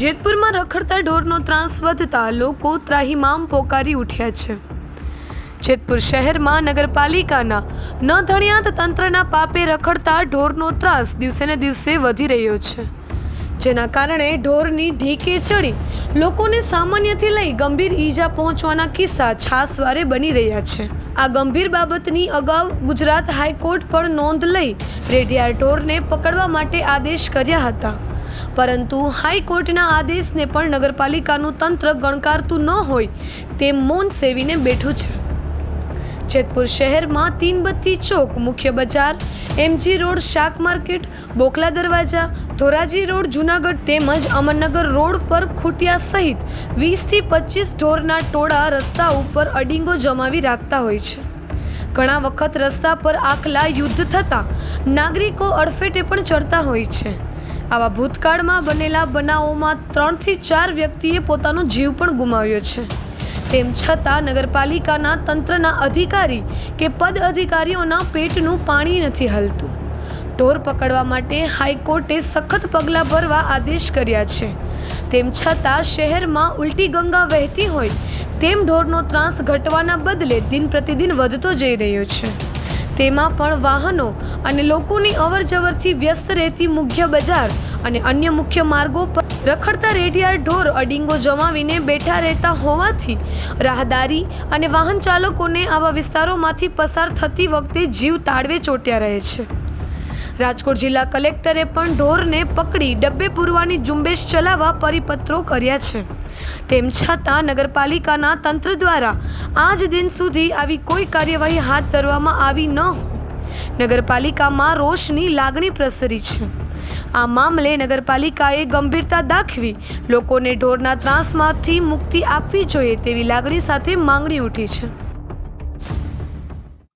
જેતપુરમાં રખડતા ઢોરનો ત્રાસ વધતા લોકો ત્રાહિમામ પોકારી ઉઠ્યા છે. જેતપુર શહેરમાં નગરપાલિકાના ન ધણિયાત તંત્રના પાપે રખડતા ઢોરનો ત્રાસ દિવસે ને દિવસે વધી રહ્યો છે. જેના કારણે ઢોરની ઢીકે ચડી લોકોને સામાન્યથી લઈ ગંભીર ઈજા પહોંચવાના કિસ્સા છાસવારે બની રહ્યા છે. આ ગંભીર બાબતની અગાઉ ગુજરાત હાઈકોર્ટ પણ નોંધ લઈ રેડિયાર ઢોરને પકડવા માટે આદેશ કર્યા હતા. પરંતુ હાઈકોર્ટના આદેશને પણ નગરપાલિકાનું તંત્ર ગણકારતું ન હોય તેમ મૌન સેવીને બેઠું છે. જેતપુર શહેરમાં તીનબત્તી ચોક, મુખ્ય બજાર, એમજી રોડ, શાક માર્કેટ, બોકલા દરવાજા, ધોરાજી રોડ, જુનાગઢ તેમજ અમરનગર રોડ પર ખૂટિયા સહિત વીસથી પચીસ ઢોરના ટોળા રસ્તા ઉપર અડીંગો જમાવી રાખતા હોય છે. ઘણા વખત રસ્તા પર આખલા યુદ્ધ થતાં નાગરિકો અડફેટે પણ ચડતા હોય છે. આવા ભૂતકાળમાં બનેલા બનાવોમાં ત્રણથી ચાર વ્યક્તિએ પોતાનો જીવ પણ ગુમાવ્યો છે. તેમ છતાં નગરપાલિકાના તંત્રના અધિકારી કે પદ અધિકારીઓના પેટનું પાણી નથી હલતું. ઢોર પકડવા માટે હાઈકોર્ટે સખત પગલાં ભરવા આદેશ કર્યા છે. તેમ છતાં શહેરમાં ઉલટી ગંગા વહેતી હોય તેમ ઢોરનો ત્રાસ ઘટવાના બદલે દિન પ્રતિદિન વધતો જઈ રહ્યો છે. તેમાં પણ વાહનો અને લોકોની અવરજવરથી વ્યસ્ત રહેતી મુખ્ય બજાર અને અન્ય મુખ્ય માર્ગો પર રખડતા રેડિયાર ઢોર અડીંગો જમાવીને બેઠા રહેતા હોવાથી રાહદારી અને વાહન ચાલકોને આવા વિસ્તારોમાંથી પસાર થતી વખતે જીવ તાળવે ચોટ્યા રહે છે. રાજકોટ જિલ્લા કલેક્ટરે પણ ઢોરને પકડી ડબ્બે પૂરવાની ઝુંબેશ ચલાવવા પરિપત્રો કર્યા છે. તેમ છતાં નગરપાલિકાના તંત્ર દ્વારા આજ દિન સુધી આવી કોઈ કાર્યવાહી હાથ ધરવામાં આવી ન નગરપાલિકામાં રોષની લાગણી પ્રસરી છે. આ મામલે નગરપાલિકાએ ગંભીરતા દાખવી લોકોને ઢોરના ત્રાસમાંથી મુક્તિ આપવી જોઈએ તેવી લાગણી સાથે માંગણી ઉઠી છે.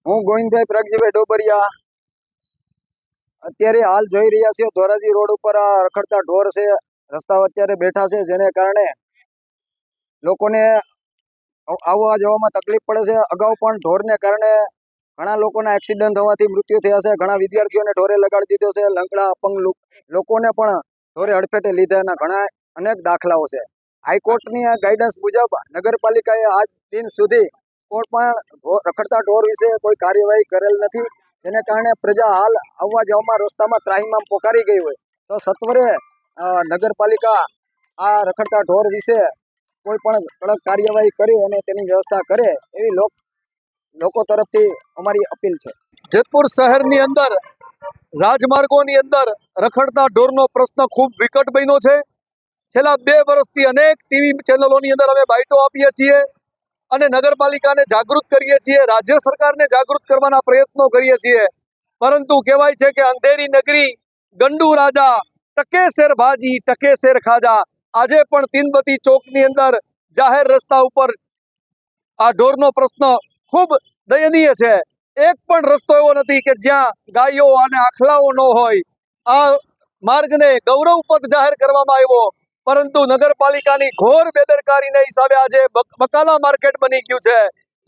હું ગોવિંદભાઈ પ્રગજીભાઈ ડોબરિયા અત્યારે હાલ જોઈ રહ્યા છીએ ધોરાજી રોડ ઉપર રખડતા ઢોર છે રસ્તા અત્યારે બેઠા છે, જેને કારણે લોકોને આવવા જવામાં તકલીફ પડે છે. અગાઉ પણ ઢોરને કારણે ઘણા લોકોના એક્સિડન્ટ થવાથી મૃત્યુ થયા છે. ઘણા વિદ્યાર્થીઓને ઢોરે લગાડી દીધો છે. લંગડા, અપંગ લોકોને પણ ઢોરે અડફેટે લીધાના ઘણા અનેક દાખલાઓ છે. હાઈકોર્ટની ગાઈડન્સ મુજબ નગરપાલિકાએ આજ દિન સુધી કોઈ પણ રખડતા ઢોર વિશે કોઈ કાર્યવાહી કરેલ નથી. જેને કારણે પ્રજા હાલ આવવા જવામાં રસ્તામાં ત્રાહીમામ પોકારી ગઈ હોય. તો સત્વરે નગરપાલિકા આ રખડતા ઢોર વિશે કોઈ પણ કડક કાર્યવાહી કરી અને તેની વ્યવસ્થા કરે એવી લોકો તરફથી અમારી અપીલ છે. જેતપુર શહેરની અંદર, રાજમાર્ગોની અંદર રખડતા ઢોરનો પ્રશ્ન ખૂબ વિકટ બન્યો છે. છેલ્લા બે વર્ષથી અનેક ટીવી ચેનલોની અંદર અમે બાઇટો આપીએ છીએ. અને નગરપાલિકાને જાગૃત કરીએ છીએ, રાજ્ય સરકારને જાગૃત કરવાના પ્રયત્નો કરીએ છીએ. પરંતુ કહેવાય છે કે અંધેરી નગરી ગંડુ રાજા ટકે શેર ભાજી ટકે શેર ખાજા. આજે પણ તીનબતી ચોકની અંદર જાહેર રસ્તા ઉપર આ ઢોરનો પ્રશ્ન ખૂબ દયનીય છે. એક પણ રસ્તો એવો નથી કે જ્યાં ગાયો અને આખલાઓ ન હોય. આ માર્ગને ગૌરવ પદ જાહેર કરવામાં આવ્યો. પરંતુ નગરપાલિકાની ઘોર બેદરકારીને હિસાબે આજે બકાલા માર્કેટ બની ગયું છે.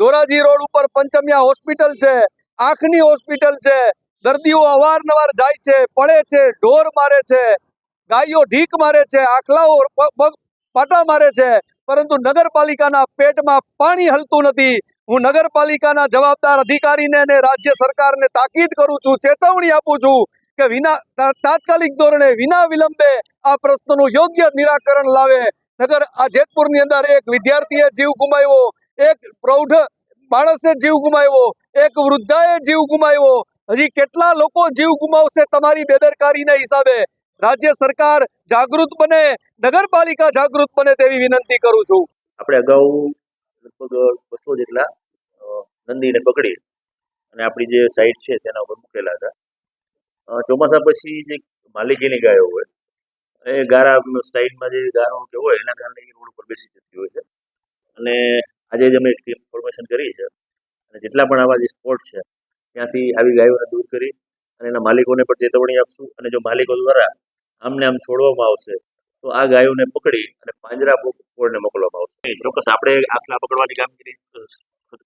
ધોરાજી રોડ ઉપર પંચમિયા હોસ્પિટલ છે, આંખની હોસ્પિટલ છે, દર્દીઓ અવારનવાર જાય છે, પડે છે, ઢોર મારે છે, ગાયો ઢીક મારે છે, આખલાઓ પાટા મારે છે, પરંતુ નગરપાલિકાના પેટમાં પાણી હલતું નથી. હું નગરપાલિકાના જવાબદાર અધિકારીને અને રાજ્ય સરકારને તાકીદ કરું છું, ચેતવણી આપું છું કે વિના તાત્કાલિક ધોરણે વિના વિલંબે આ પ્રશ્નનું યોગ્ય નિરાકરણ લાવે. નગર આ જેતપુરની અંદર એક વિદ્યાર્થીએ જીવ ગુમાવ્યો, એક પ્રૌઢ માણસે જીવ ગુમાવ્યો, એક વૃદ્ધાએ જીવ ગુમાવ્યો. હજી કેટલા લોકો જીવ ગુમાવશે તમારી બેદરકારીના હિસાબે? રાજ્ય સરકાર જાગૃત બને, નગરપાલિકા જાગૃત બને તેવી વિનંતી કરું છું. આપણે અગાઉ લગભગ બસો જેટલા નંદીને પકડી અને આપણી જે સાઈટ છે તેના ઉપર મૂકેલા હતા. ચોમાસા પછી જે માલિકીની ગાયો હોય, એ ગારા સ્ટાઇલમાં જે ગારો કે હોય, એના કારણે એ રોડ ઉપર બેસી જતી હોય છે. અને આજે જ અમે એક ઇન્ફોર્મેશન કરી છે. અને જેટલા પણ આવા જે સ્પોટ છે, ત્યાંથી આવી ગાયોને દૂર કરી અને એના માલિકોને પણ ચેતવણી આપશું. અને જો માલિકો દ્વારા આમને આમ છોડવામાં આવશે, તો આ ગાયોને પકડી અને પાંજરા પોળને મોકલવામાં આવશે. ચોક્કસ આપણે આખલા પકડવાની કામગીરી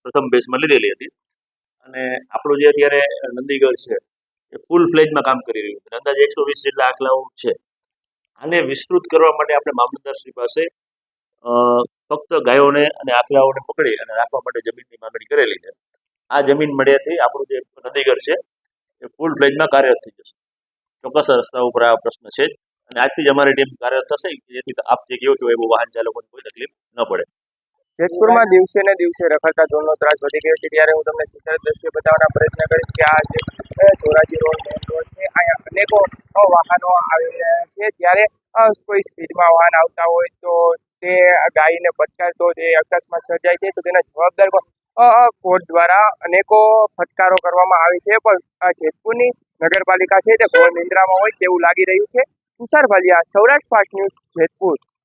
પ્રથમ બેસમાં લીધેલી હતી. અને આપણું જે અત્યારે નંદીગઢ છે એ ફૂલ ફ્લેજમાં કામ કરી રહ્યું છે. અંદાજે એકસો વીસ જેટલા આખલાઓ છે. આને વિસ્તૃત કરવા માટે આપણે મામલતદારશ્રી પાસે ફક્ત ગાયોને અને આખલાઓને પકડી અને રાખવા માટે જમીનની માંગણી કરેલી છે. આ જમીન મળ્યાથી આપણું જે નદીગર છે, એ ફૂલ ફ્લેજમાં કાર્યરત થઈ જશે. ચોક્કસ રસ્તા ઉપર આ પ્રશ્ન છે અને આજથી જ અમારી ટીમ કાર્યરત થશે જેથી આપ જે કહો છો એવું વાહન ચાલકોને કોઈ તકલીફ ન પડે. જેતપુરમાં દિવસે ને દિવસે રખડતા ધોળનો ત્રાસ વધી ગયો છે. ત્યારે હું તમને ચિત્ર દ્રશ્ય બતાવવાના પ્રયત્ન કરીશ કે આ જે ધોરાજી રોડ મેઇન રોડ છે, અહીંયા અનેકો વાહનો આવી રહ્યા છે. ત્યારે કોઈ સ્પીડમાં વાહન આવતા હોય તો તે ગાયને ભટકાતો જે અકસ્માત સર્જાય છે તો તેના જવાબદાર કોર્ટ દ્વારા અનેકો ફટકારો કરવામાં આવે છે. પણ આ જેતપુરની નગરપાલિકા છે તે ઘોર નિંદ્રામાં હોય તેવું લાગી રહ્યું છે. Tushar Bhaliya, Saurashtra fast news Jetpur.